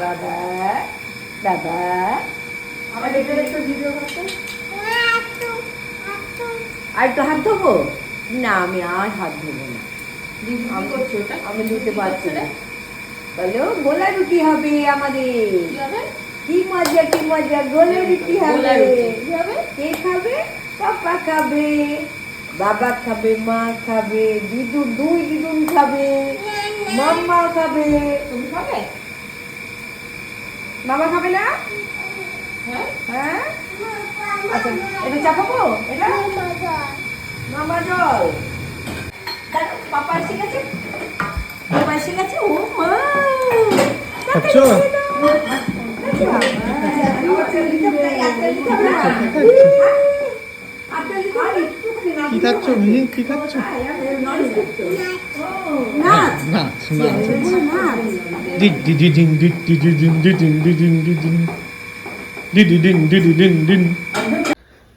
বাবা বাবা। আমার এটা একটু ভিডিও করতে আর একটু হাত ধোবো? না আমি আর হাত ধোবো না। আমি ধুতে পারছি না। বলো গোলা রুটি হবে আমাদের। কি মজা কি মজা গোলা রুটি হবে। হবে? কে খাবে? পাপা খাবে। বাবা খাবে মা খাবে দিদু দুই দিদুন খাবে। মাম্মা খাবে। তুমি খাবে? মামা খাবে না হ্যাঁ হ্যাঁ আচ্ছা এটা চাপাবো এটা মামা জল পাপা এসে গেছে পাপা এসে গেছে ও মা আচ্ছা। আচ্ছা, কি খাচ্ছ। মিহি কি খাচ্ছ?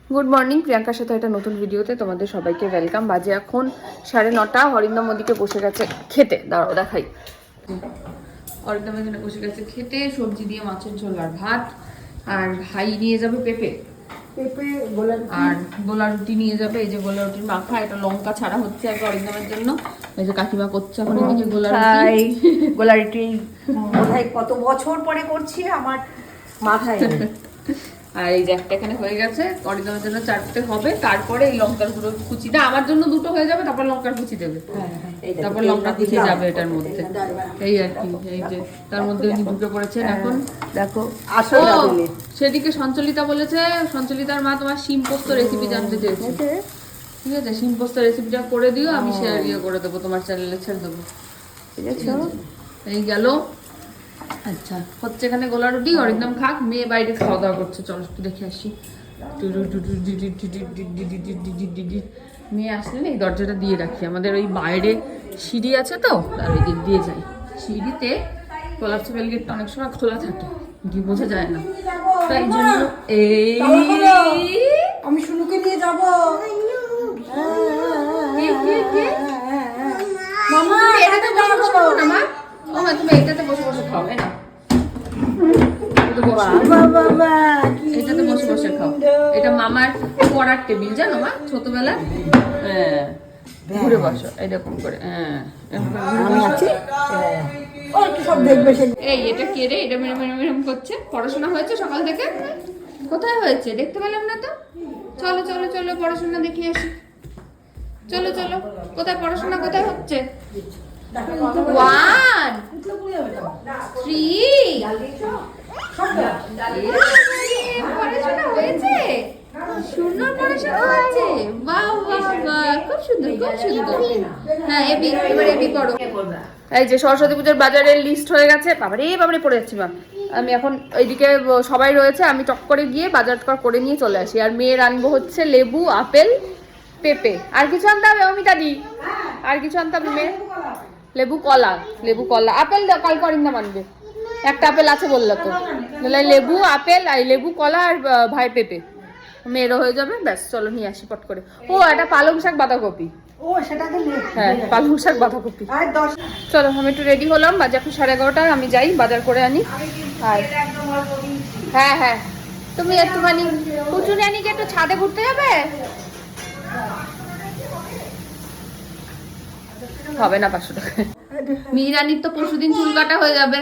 গুড মর্নিং প্রিয়াঙ্কার সাথে একটা নতুন ভিডিওতে তোমাদের সবাইকে ওয়েলকাম বাজে এখন সাড়ে নটা অরিন্দম মোদীকে বসে গেছে খেতে। দাঁড়াও দেখাই। অরিন্দম এখানে বসে গেছে খেতে সবজি দিয়ে মাছের ঝোল আর ভাত। আর ভাই নিয়ে যাবে পেঁপে। পেঁপে গোলাপ আর গোলা রুটি নিয়ে যাবে এই যে গোলা রুটির মাখা এটা লঙ্কা ছাড়া হচ্ছে আগে অরিন্দমের জন্য। এই যে কাকিমা করছে এখন এদিকে গোলা রুটি। গোলারিটি বোধহয় কত বছর পরে করছি আমার মাথায়। আর এই যে একটা এখানে হয়ে গেছে অরিন্দমের জন্য চারটে হবে। তারপরে এই লঙ্কার গুঁড়ো কুচি। না আমার জন্য দুটো হয়ে যাবে তারপর লঙ্কার কুচি দেবে। তারপর লঙ্কা কুচি যাবে এটার মধ্যে। এই আর কি এই যে তার মধ্যে উনি ঢুকে পড়েছেন এখন। দেখো আসল। সেদিকে সঞ্চলিতা বলেছে সঞ্চলিতার মা তোমার শিম পোস্ত রেসিপি জানতে চেয়েছে। ঠিক আছে শিম পোস্ত রেসিপিটা করে দিও আমি শেয়ার ইয়ে করে দেবো তোমার চ্যানেলে ছেড়ে দেবো। ঠিক আছে? এই গেল। আচ্ছা হচ্ছে এখানে গোলা রুটি অরিন্দম খাক মেয়ে বাইরে খাওয়া দাওয়া করছে চলো একটু দেখে আসি মেয়ে আসলে এই দরজাটা দিয়ে রাখি আমাদের ওই বাইরে সিঁড়ি আছে তো আর ওই দিক দিয়ে যাই সিঁড়িতে কোলাপসিবল গেটটা অনেক সময় খোলা থাকে কি বোঝা যায় না তাই জন্য এই আমি শুনুকে নিয়ে যাব কে, কে, কে? মামা তুমি এটাতে বসে বসে খাও ও মা তুমি এটাতে বসে বসে খাও। না এটাতে বসো। বাবা বাবা এটাতে বসে বসে খাও। এটা মামার পড়ার টেবিল জানো মা? ছোটবেলা হ্যাঁ। ঘুরে বসো এরকম করে হ্যাঁ। এই এটা কে রে? এটা করছে। পড়াশোনা হয়েছে সকাল থেকে? কোথায় হয়েছে? দেখতে পেলাম না তো। চলো চলো চলো পড়াশোনা দেখে আসি। চলো চলো। কোথায় পড়াশোনা কোথায় হচ্ছে? ওয়ান থ্রি পড়াশোনা হয়েছে সুন্দর পড়াশোনা হচ্ছে বাহ বাহ বাহ খুব সুন্দর খুব সুন্দর হ্যাঁ এবি এবার এবি করো এই যে সরস্বতী পুজোর বাজারের লিস্ট হয়ে গেছে বাবারে বাবারে পড়ে যাচ্ছি মা আমি এখন এইদিকে ব- সবাই রয়েছে আমি টক করে গিয়ে বাজার করে নিয়ে চলে আসি আর মেয়ের আনব হচ্ছে লেবু আপেল পেঁপে আর কিছু আনতে হবে অমিতা দি আর কিছু আনতে হবে মেয়ে লেবু কলা লেবু কলা। আপেল কালকে অরিন্দম আনবে। একটা আপেল আছে বলল তো। লেবু আপেল আর লেবু কলা আর ভাই পেঁপে। মেয়েরও হয়ে যাবে ব্যাস চলো নিয়ে আসি পট করে। ও একটা পালং শাক বাঁধাকপি। ও সেটাকে হ্যাঁ পালং শাক বাঁধাকপি। চলো আমি একটু রেডি হলাম বাজে এখন সাড়ে এগারোটা আমি যাই বাজার করে আনি। আর হ্যাঁ হ্যাঁ। তুমি একটুখানি কুচু রানিকে একটু ছাদে ঘুরতে যাবে? হবে না পাঁচশো টাকা। মিহিরানির তো পরশুদিন চুল কাটা হয়ে যাবে।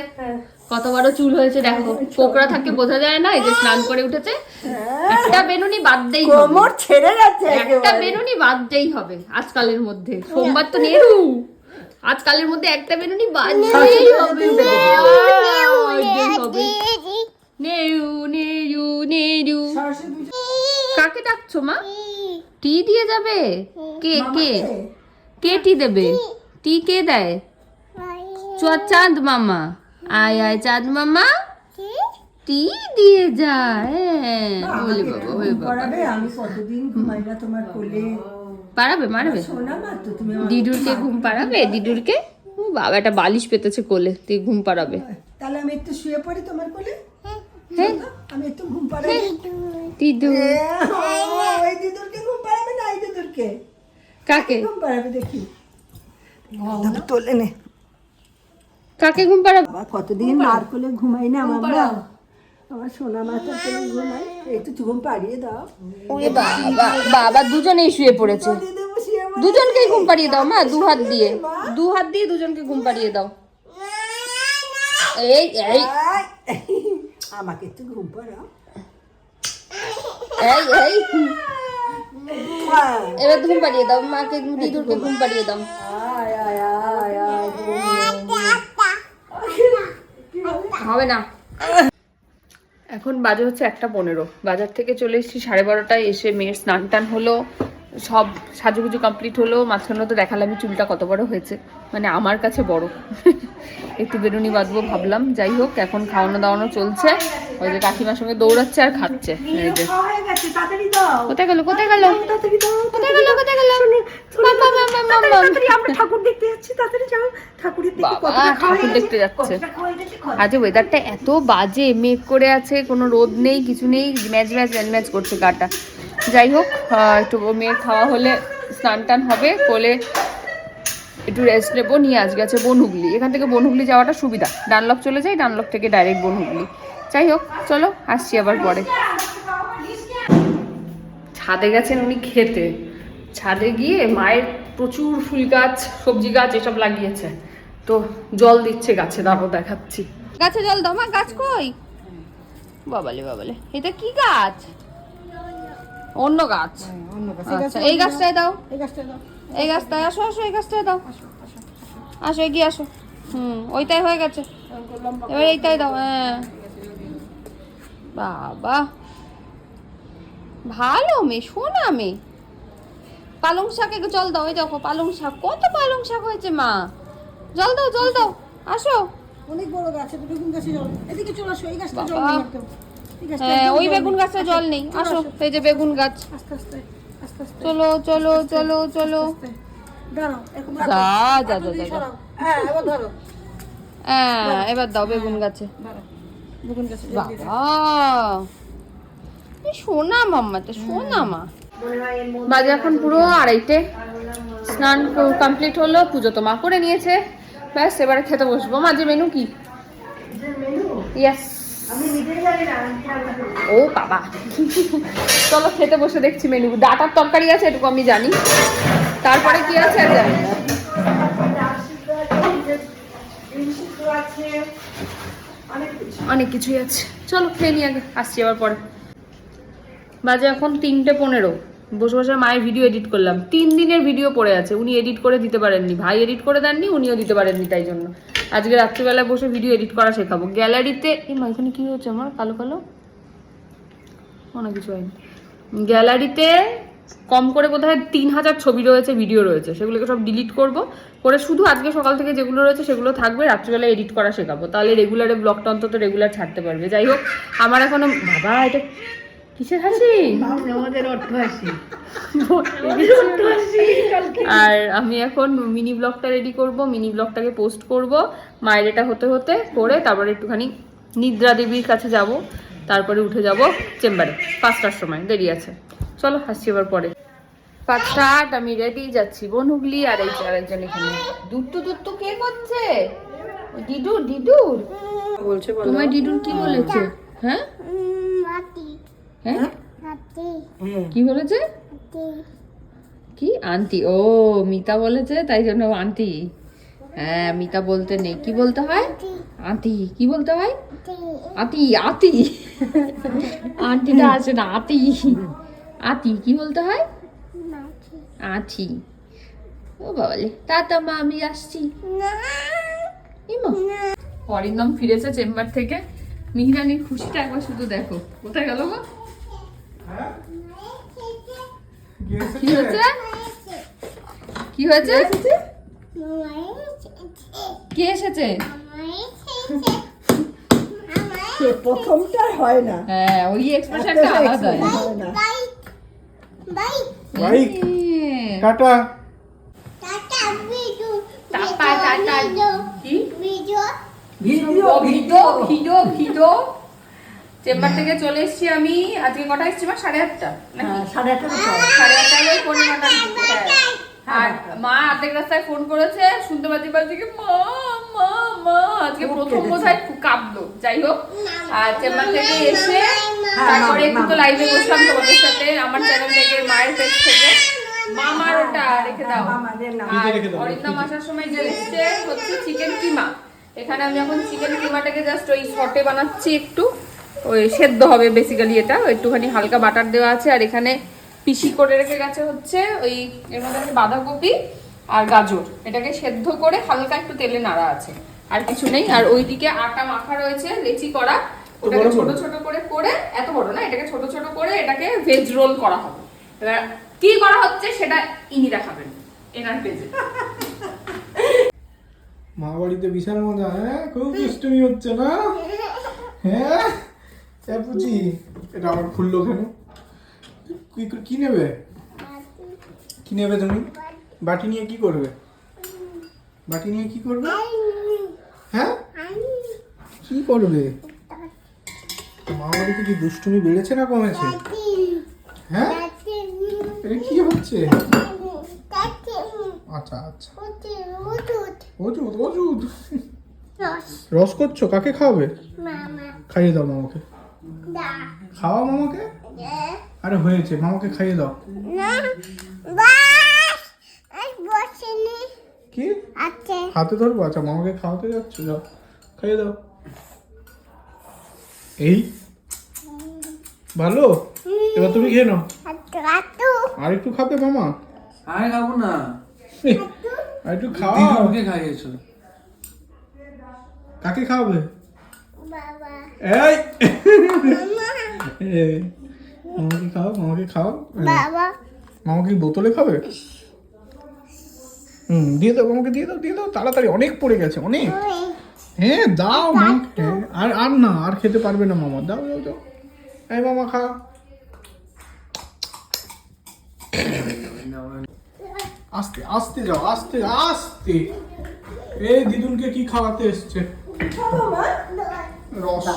কত বড় চুল হয়েছে দেখো। কোকড়া থাকে বোঝা যায় না এই যে স্নান করে উঠেছে। একটা বেনুনি বাদতেই হবে। কোমর ছেড়ে যাচ্ছে একটা একেবারে। বাদ দেই হবে আজকালের মধ্যে। সোমবার তো নেরু আজকালের মধ্যে একটা বেনুনি হবে। বাদতেই হবে। নেরু নেরু নেরু কাকে ডাকছো মা? টি দিয়ে যাবে? কে কে? কে টি দেবে? টি কে দেয়? চাঁদ মামা। আয় আয় চাঁদ মামা। টি দিয়ে যায়। হ্যাঁ বলে বাবা বাবা। আমি কতদিন ঘুমাই না তোমার কোলে? পারাবে মারবে? দিদুরকে ঘুম পাড়াবে দিদুরকে? ও বাবা একটা বালিশ পেতেছে কোলে তুই ঘুম পাড়াবে তাহলে আমি একটু শুয়ে পড়ি তোমার কোলে? হ্যাঁ। আমি একটু ঘুম পাড়াই। দিদু ওই দিদুরকে ঘুম পাড়াবে না এই দিদুরকে? কাকে? ঘুম পাড়াবে দেখি। তোলে নে। কাকে ঘুম পাড়াবো? আবার কতদিন মার কোলে ঘুমাই না আমরা আমার সোনা মাথার কোলে ঘুমাই। একটু ঘুম পাড়িয়ে দাও। ওরে বাবা বাবা দুজনেই শুয়ে পড়েছে। দুজনকেই ঘুম পাড়িয়ে দাও মা দু হাত দিয়ে। দু হাত দিয়ে দুজনকে ঘুম পাড়িয়ে দাও। এই। এই আমাকে একটু ঘুম পাড়াও। এই এই। এবার ঘুম পাড়িয়ে দাও মাকে দিদুরকে ঘুম পাড়িয়ে দাও। আয় আয় আয় আয় হবে না। এখন বাজে হচ্ছে একটা পনেরো। বাজার থেকে চলে এসেছি সাড়ে বারোটায় এসে মেয়ের স্নান টান হলো সব সাজুগুজু কমপ্লিট হলো। মাঝখানে তো দেখালাম চুলটা কত বড় হয়েছে। মানে আমার কাছে বড়। একটু বেরুনি বাঁধবো ভাবলাম। যাই হোক এখন খাওয়ানো দাওয়ানো চলছে। ওই যে কাকিমার সঙ্গে দৌড়াচ্ছে আর খাচ্ছে। এই যে। হয়ে গেছে তাড়াতাড়ি দাও কোথায় গেল? কোথায় গেল কোথায় গেল? কোথায় গেল ঠাকুর দেখতে যাচ্ছি ঠাকুর দেখতে আজ ওয়েদারটা এত বাজে মেঘ করে আছে কোনো রোদ নেই কিছু নেই ম্যাচ ম্যাচ ম্যাচ ম্যাচ করছে গাটা। যাই হোক একটু মেয়ের খাওয়া হলে স্নান টান হবে কোলে একটু রেস্ট নেব নিয়ে আজ গেছে বনহুগলি। এখান থেকে বনহুগলি যাওয়াটা সুবিধা। ডানলক চলে যাই ডানলক থেকে ডাইরেক্ট বনহুগলি। যাই হোক, চলো, আসছি আবার পরে। ছাদে গেছেন উনি খেতে। ছাদে গিয়ে মায়ের প্রচুর ফুল গাছ, সবজি গাছ এসব লাগিয়েছে। তো জল দিচ্ছে গাছে দাঁড়ো দেখাচ্ছি। গাছে জল দাও মা, গাছ কই? বাবালে বাবালে, এটা কি গাছ? অন্য গাছ। আচ্ছা এই গাছটায় দাও। এই গাছটায়, আসো আসো, এই গাছটায় দাও। আসো, এগিয়ে আসো। হুম, ওইটাই হয়ে গেছে। এবার এইটাই দাও হ্যাঁ। বাবা। ভালো মেয়ে শোনা মেয়ে। পালং শাকে জল দাও এই দেখো পালং শাক কত পালং শাক হয়েছে মা। জল দাও জল দাও আসো। অনেক বড় গাছ বেগুন গাছে জল। এদিকে চলে আসো এই গাছটা জল। এই গাছটা হ্যাঁ ওই বেগুন। গাছে জল নেই। আসো। এই যে বেগুন গাছ। আস্তে আস্তে আস্তে আস্তে। চলো চলো চলো চলো। যা, যা, যা, যা। হ্যাঁ এবার হ্যাঁ এবার দাও বেগুন গাছে। দাঁড়াও সোনা মাম্মা তো সোনা মা বাজে এখন পুরো আড়াইটে স্নান কমপ্লিট হলো পুজো তো মা করে নিয়েছে ব্যাস এবারে খেতে বসবো মাঝে মেনু কি ইয়াস ও বাবা চলো খেতে বসে দেখছি মেনু ডাটার তরকারি আছে এটুকু আমি জানি তারপরে কি আছে আর জানি না অনেক কিছুই আছে। চলো, খেয়ে নিই আগে। আসছি আবার পরে। বাজে এখন তিনটে পনেরো। বসে বসে মায়ের ভিডিও এডিট করলাম। তিন দিনের ভিডিও পড়ে আছে। উনি এডিট করে দিতে পারেননি। ভাই এডিট করে দেননি, উনিও দিতে পারেননি তাই জন্য। আজকে রাত্রিবেলায় বসে ভিডিও এডিট করা শেখাবো। গ্যালারিতে এই মা, এখানে কি হচ্ছে আমার? কালো কালো? অনেক কিছু হয়নি। গ্যালারিতে কম করে বোধহয় তিন হাজার ছবি রয়েছে ভিডিও রয়েছে। সেগুলোকে সব ডিলিট করব। করে শুধু আজকে সকাল থেকে যেগুলো রয়েছে সেগুলো থাকবে রাত্রিবেলা এডিট করা শেখাবো। তাহলে রেগুলারে ব্লগটা অন্তত রেগুলার ছাড়তে পারবে। যাই হোক আমার এখনও বাবা এটা কিসের হাসি? আর আমি এখন মিনি ব্লগটা রেডি করব মিনি ব্লগটাকে পোস্ট করব। মায়ের এটা হতে হতে করে তারপরে একটুখানি নিদ্রা দেবীর কাছে যাব। তারপরে উঠে যাব চেম্বারে পাঁচটার সময় দেরি আছে। চলো হাসছি এবার পরে। পাঁচটা আট আমি রেডি যাচ্ছি বনহুগলি আর এই যে আরেকজন এখানে। দুট্টু দুট্টু কে করছে? ওই ডিডুর ডিডুর। বলছে বলো। তোমার ডিডুর কি বলেছে? হ্যাঁ? হ্যাঁ? হ্যাঁ? কি বলেছে? কি? আন্টি। ও মিতা বলেছে তাই জন্য আন্টি। হ্যাঁ মিতা বলতে নেই। কি বলতে হয়? আন্টি। কি বলতে হয়? আতি আতি। আন্টিটা আছে না আতি। আতি কি বলতে হয়? আছি ও বাবালে টাটা মা আমি আসছি। অরিন্দম ফিরেছে চেম্বার থেকে। মিহিরানির খুশিটা একবার শুধু দেখো। কোথায় গেল গো? কি হয়েছে? কি হয়েছে? কে এসেছে? প্রথমটা হয় না। হ্যাঁ ওই এক্সপ্রেশনটা আলাদা হয় না। বাইক হ্যাঁ। টাটা টাটা টাটা কি video video video video video chamber থেকে চলে এসেছি আমি। আজকে কটা এসেছি মা? সাড়ে আটটা নাকি? হ্যাঁ সাড়ে আটটা সাড়ে আটটা পনেরো আর মা অর্ধেক রাস্তায় ফোন করেছে। শুনতে পাচ্ছি পাচ্ছি কি মা! মা মা আজকে প্রথম বোধহয় কাঁদলো যাই হোক আর চেম্বার থেকে এসে হ্যাঁ, তারপরে একটু তো লাইভে বসলাম তোমাদের সাথে আমার চ্যানেল থেকে মায়ের পেজ থেকে। মামার ওটা রেখে দাও। মামাদের নাম। আর রেখে দাও, অরিন্দম আসার সময় যে এসেছে হচ্ছে চিকেন কিমা। এখানে আমি এখন চিকেন কিমাটাকে জাস্ট ওই শর্টে বানাচ্ছি একটু। ওই সেদ্ধ হবে বেসিক্যালি এটা একটুখানি হালকা বাটার দেওয়া আছে। আর এখানে পিসি করে রেখে গেছে হচ্ছে ওই এর মধ্যে আছে বাঁধাকপি। আর গাজর এটাকে সেদ্ধ করে হালকা একটু তেলে নাড়া আছে। আর কিছু নেই আর ওইদিকে আটা মাখা রয়েছে লেচি করা। ওটাকে ছোট ছোট করে করে এত বড় না এটাকে ছোট ছোট করে এটাকে ভেজ রোল করা হবে। এবার কি করা হচ্ছে সেটা ইনি দেখাবেন এনার পেজে মা বাড়িতে বিশাল মজা হ্যাঁ? খুব দুষ্টুমি হচ্ছে না? হ্যাঁ? পুচি এটা আমার খুললো কেন? কি কি নেবে? কি নেবে তুমি? বাটি নিয়ে কি করবে? বাটি নিয়ে কি করবে? হ্যাঁ? কি করবে? মা বাড়িতে কি দুষ্টুমি বেড়েছে না কমেছে? হ্যাঁ? এটা কি হচ্ছে? আচ্ছা আচ্ছা। ওজুদ ওজুদ রস করছ? কাকে খাওয়াবে? খাইয়ে দাও মামাকে। খাওয়া মামাকে? আরে হয়েছে মামাকে খাইয়ে দাও। কি? হাতে ধরবো? আচ্ছা মামাকে খাওয়াতে যাচ্ছ যাও। খাইয়ে দাও। এই। ভালো? এবার তুমি খেয়ে নাও। আর একটু খাবে মামা? আমি খাব না। আর একটু খাওয়া দিদুনকে খাইয়েছো। কাকে খাওয়াবে? এই। এই, মামাকে খাও মামাকে খাও। মামাকে বোতলে খাবে? হুম দিয়ে দাও মামাকে দিয়ে দাও দিয়ে দাও তাড়াতাড়ি অনেক পড়ে গেছে অনেক। হ্যাঁ দাও আর আর না আর খেতে পারবে না মামা। দাও দাও দাও। এই মামা খা। আস্তে আস্তে যাও আস্তে আস্তে। এই দিদুনকে কি খাওয়াতে এসছে? রস।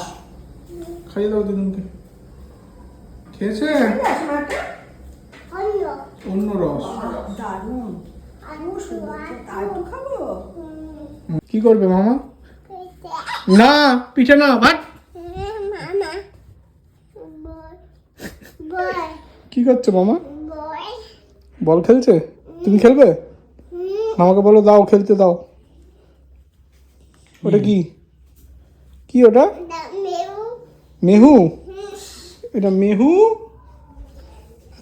খাইয়ে দাও দিদুনকে। খেয়েছে? অন্য রস। দারুণ। কি করবে মামা? না, পিঠে না ভাত। কি করছ মামা? বল খেলছে? তুমি খেলবে? মামাকে বলো, দাও, খেলতে দাও। ওটা কি? কি ওটা? মেহু? এটা মেহু?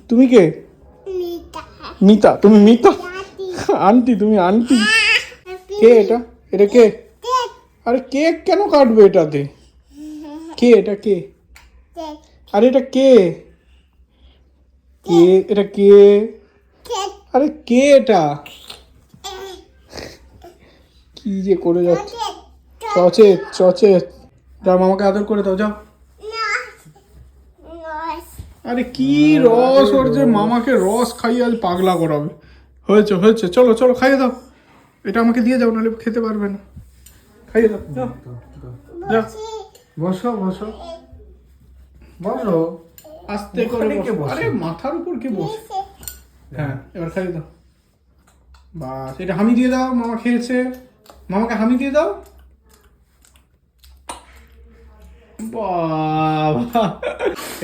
তুমি কে? মিতা। তুমি মিতা? আন্টি, তুমি আন্টি? কে এটা? এটা কে? আরে কেক কেন কাটবে এটাতে? কে এটা কে? আরে এটা কে? কে? এটা কে? আরে কে এটা? কি যে করে যাচ্ছে? চচে চচে যাও মামাকে আদর করে দাও, যাও। আরে কি রস ওর যে মামাকে রস খাইয়ে আজ পাগলা করাবে। হয়েছে হয়েছে। চলো চলো খাইয়ে দাও। এটা আমাকে দিয়ে যাও নাহলে খেতে পারবে না। খাইয়ে দাও। যাও। বসো বসো। বসো। আস্তে করে? আরে মাথার উপর কে বসে? হ্যাঁ এবার খাইয়ে দাও। বাস এটা হামি দিয়ে দাও মামা খেয়েছে। মামাকে হামি দিয়ে দাও। বাবা।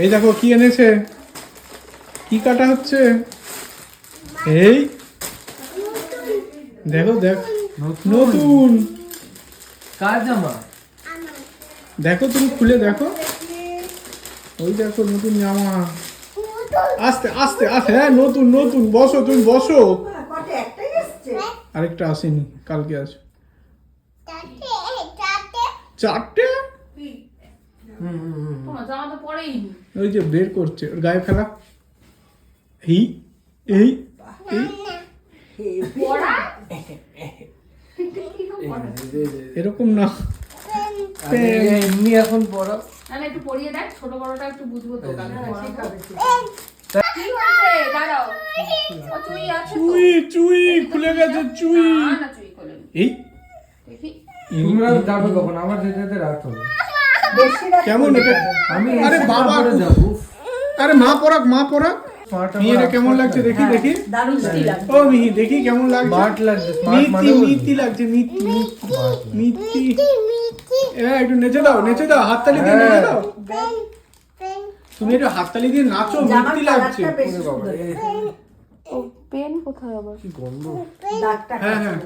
এই দেখো কি এনেছে? কি কাটা হচ্ছে? এই দেখো দেখ। নতুন। কার জামা? দেখো তুমি খুলে দেখো। ওই দেখো নতুন জামা। আস্তে আস্তে আস্তে হ্যাঁ নতুন নতুন। বসো তুমি বসো। আরেকটা আসেনি কালকে আসবে। চারটে? ওই যে বের করছে ওর গায়ে ফেলা। এই এই এই। এরকম না। এমনি এখন না একটু দেখ ছোট বড়টা একটু বুঝব তো চুই চুই চুই খুলে গেছে চুই। না না চুই এই? তোমরা যাবে কখন? আমার যেতে যেতে রাত হবে। কেমন এটা? আমি আরে বাবা আরে মা পরাক মা পরাক মিহি এটা কেমন লাগছে? দেখি হ্যাঁ, দেখি আছে ও মিহি দেখি কেমন লাগছে। স্মার্ট লাগছে স্মার্ট মিতি মানে মিতি লাগছে মিতি মিতি এ একটু নেচে দাও নেচে দাও হাততালি দিয়ে নেচে দাও। তুমি একটু হাততালি দিয়ে নাচো মিতি লাগছে। পেন কোথায় আবার? কি গন্ধ। হ্যাঁ হ্যাঁ।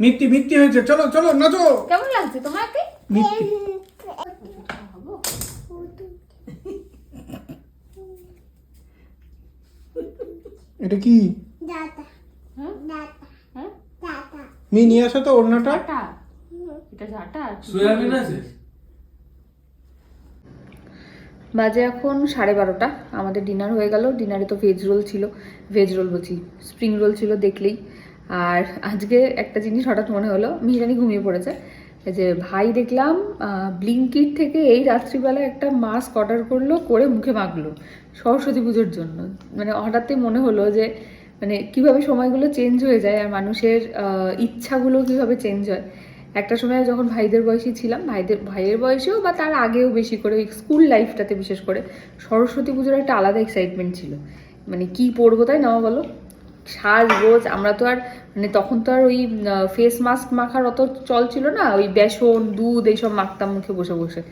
মিতি মিতি হয়েছে। চলো চলো নাচো। কেমন লাগছে তোমাকে মিতি এটা কি? হ্যাঁ? মি নিয়ে আসো তো ওড়নাটা। এটা ঝাঁটা? সোয়াবিন আছে? বাজে এখন সাড়ে বারোটা। আমাদের ডিনার হয়ে গেল। ডিনারে তো ভেজ রোল ছিল। ভেজ রোল বলছি স্প্রিং রোল ছিল দেখলেই। আর আজকে একটা জিনিস হঠাৎ মনে হলো মিহিরানি ঘুমিয়ে পড়েছে। যে ভাই দেখলাম ব্লিঙ্কিট থেকে এই রাত্রিবেলা একটা মাস্ক অর্ডার করল, করে মুখে মাখলো সরস্বতী পুজোর জন্য। মানে হঠাৎই মনে হলো যে মানে কীভাবে সময়গুলো চেঞ্জ হয়ে যায় আর মানুষের ইচ্ছাগুলো কীভাবে চেঞ্জ হয়। একটা সময় যখন ভাইদের বয়সী ছিলাম, ভাইদের, ভাইয়ের বয়সেও বা তার আগেও বেশি করে স্কুল লাইফটাতে বিশেষ করে সরস্বতী পুজোর একটা আলাদা এক্সাইটমেন্ট ছিল। মানে কি পরবো তাই না বলো। সাজ রোজ আমরা তো আর মানে তখন তো আর ওই ফেস মাস্ক মাখার অত চল ছিল না ওই বেসন দুধ এইসব মাখতাম মুখে বসে বসে।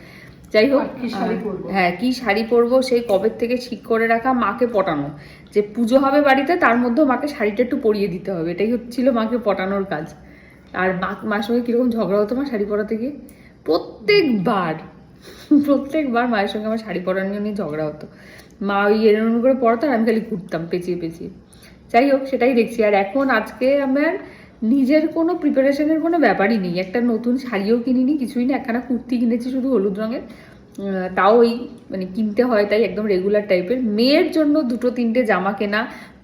যাই হোক কি শাড়ি হ্যাঁ কি শাড়ি পরবো সেই কবে থেকে ঠিক করে রাখা মাকে পটানো। যে পুজো হবে বাড়িতে তার মধ্যেও মাকে শাড়িটা একটু পরিয়ে দিতে হবে এটাই হচ্ছিল মাকে পটানোর কাজ। আর মা মার সঙ্গে কীরকম ঝগড়া হতো মা শাড়ি পরাতে গিয়ে? প্রত্যেকবার প্রত্যেকবার মায়ের সঙ্গে আমার শাড়ি পরানো নিয়ে ঝগড়া হতো। মা ওই এরকম করে পড়াতো আর আমি খালি ঘুরতাম পেঁচিয়ে পেঁচিয়ে। যাই হোক, সেটাই দেখছি। আর এখন আজকে আমার নিজের কোনো প্রিপারেশনের কোনো ব্যাপারই নেই। একটা নতুন শাড়িও কিনিনি, কিছুই না, একখানা কুর্তি কিনেছি শুধু হলুদ রঙের। তাও ওই মানে কিনতে হয় তাই একদম রেগুলার টাইপের মেয়ের জন্য দুটো তিনটে জামা কেনা,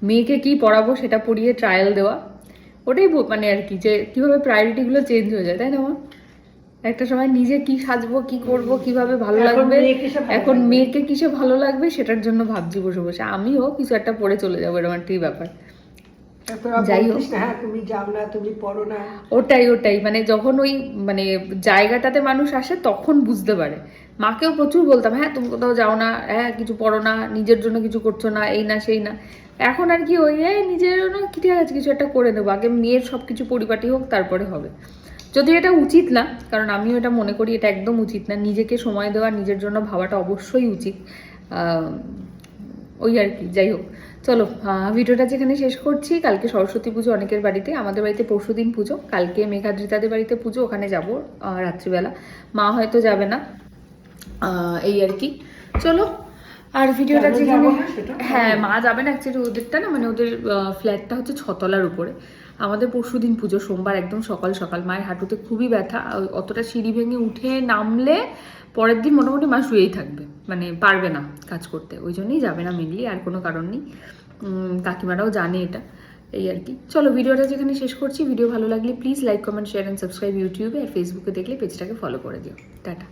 মেয়েকে কি পরাবো সেটা পরিয়ে ট্রায়াল দেওয়া। ওটাই মানে আর কি যে কীভাবে প্রায়োরিটিগুলো চেঞ্জ হয়ে যায়, তাই না মা? একটা সময় নিজে কি সাজবো কি করব কীভাবে ভালো লাগবে এখন? মেয়েকে কিসে ভালো লাগবে সেটার জন্য ভাবছি বসে বসে। আমিও কিছু একটা পরে চলে যাব এরকম একটি ব্যাপার। যাই হোক। হ্যাঁ তুমি যাও না তুমি পড়ো না। ওটাই ওটাই। মানে যখন ওই মানে জায়গাটাতে মানুষ আসে তখন বুঝতে পারে। মাকেও প্রচুর বলতাম হ্যাঁ তুমি কোথাও যাও না হ্যাঁ কিছু পড়ো না নিজের জন্য কিছু করছ না এই না সেই না। এখন আর কি ওই নিজের জন্য কি ঠিক আছে কিছু একটা করে নেব। আগে মেয়ের সব কিছু পরিপাটি হোক তারপরে হবে। যদি এটা উচিত না কারণ আমিও এটা মনে করি এটা একদম উচিত না। নিজেকে সময় দেওয়া নিজের জন্য ভাবাটা অবশ্যই উচিত। ওই আর কি যাই হোক। চলো ভিডিওটা যেখানে শেষ করছি কালকে সরস্বতী পুজো অনেকের বাড়িতে আমাদের বাড়িতে পরশুদিন পুজো। কালকে মেঘাদ্রিতাদের বাড়িতে পুজো ওখানে যাব রাত্রিবেলা। মা হয়তো যাবে না এই আর কি। চলো আর ভিডিওটা যেখানে? হ্যাঁ মা যাবে না অ্যাকচুয়ালি ওদেরটা না মানে ওদের ফ্ল্যাটটা হচ্ছে ছতলার উপরে। আমাদের পরশু দিন পুজো, সোমবার একদম সকাল সকাল। মায়ের হাঁটুতে খুবই ব্যথা অতটা সিঁড়ি ভেঙে উঠে নামলে পরের দিন মোটামুটি মা শুয়েই থাকবে মানে পারবে না কাজ করতে। ওই জন্যই যাবে না মেনলি আর কোনো কারণ নেই। কাকিমারাও জানে এটা, এই আর কি। চলো, ভিডিওটা যেখানে শেষ করছি, ভিডিও ভালো লাগলে please like comment share and subscribe ইউটিউবে আর ফেসবুকে দেখলে পেজটাকে ফলো করে দিও। টাটা।